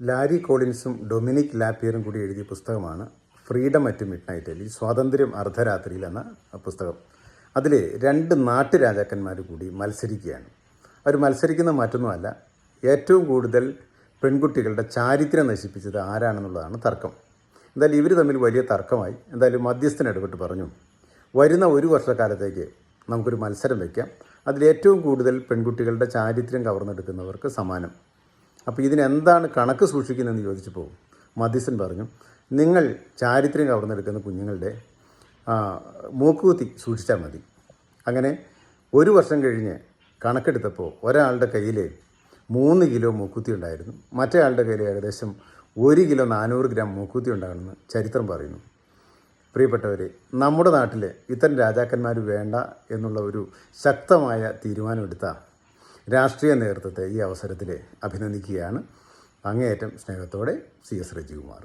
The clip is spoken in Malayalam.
ലാരി കോളിൻസും ഡൊമിനിക് ലാപ്പിയറും കൂടി എഴുതിയ പുസ്തകമാണ് ഫ്രീഡം അറ്റ് മിഡ് നൈറ്റ് അല്ലെങ്കിൽ സ്വാതന്ത്ര്യം അർദ്ധരാത്രിയിൽ എന്ന പുസ്തകം. അതിൽ രണ്ട് നാട്ടുരാജാക്കന്മാർ കൂടി മത്സരിക്കുകയാണ്. അവർ മത്സരിക്കുന്ന മറ്റൊന്നുമല്ല ഏറ്റവും കൂടുതൽ പെൺകുട്ടികളുടെ ചാരിത്രം നശിപ്പിച്ചത് ആരാണെന്നുള്ളതാണ് തർക്കം. എന്തായാലും ഇവർ തമ്മിൽ വലിയ തർക്കമായി. എന്തായാലും മധ്യസ്ഥൻ ഇടപെട്ട് പറഞ്ഞു വരുന്ന ഒരു വർഷക്കാലത്തേക്ക് നമുക്കൊരു മത്സരം വയ്ക്കാം അതിലേറ്റവും കൂടുതൽ പെൺകുട്ടികളുടെ ചാരിത്രം കവർന്നെടുക്കുന്നവർക്ക് സമ്മാനം. അപ്പോൾ ഇതിനെന്താണ് കണക്ക് സൂക്ഷിക്കുന്നതെന്ന് ചോദിച്ചപ്പോൾ മധ്യസ്ഥൻ പറഞ്ഞു നിങ്ങൾ ചാരിത്രം കവർന്നെടുക്കുന്ന കുഞ്ഞുങ്ങളുടെ മൂക്കുകുത്തി സൂക്ഷിച്ചാൽ മതി. അങ്ങനെ ഒരു വർഷം കഴിഞ്ഞ് കണക്കെടുത്തപ്പോൾ ഒരാളുടെ കയ്യിൽ മൂന്ന് കിലോ മൂക്കുത്തി ഉണ്ടായിരുന്നു. മറ്റേ ആളുടെ കയ്യിൽ ഏകദേശം ഒരു കിലോ നാനൂറ് ഗ്രാം മൂക്കുത്തി ഉണ്ടാകുമെന്ന് ചരിത്രം പറയുന്നു. പ്രിയപ്പെട്ടവരെ നമ്മുടെ നാട്ടിൽ ഇത്തരം രാജാക്കന്മാർ വേണ്ട എന്നുള്ള ഒരു ശക്തമായ തീരുമാനമെടുത്ത രാഷ്ട്രീയ നേതൃത്വത്തെ ഈ അവസരത്തിൽ അഭിനന്ദിക്കുകയാണ്. അങ്ങേയറ്റം സ്നേഹത്തോടെ സി എസ് രജികുമാർ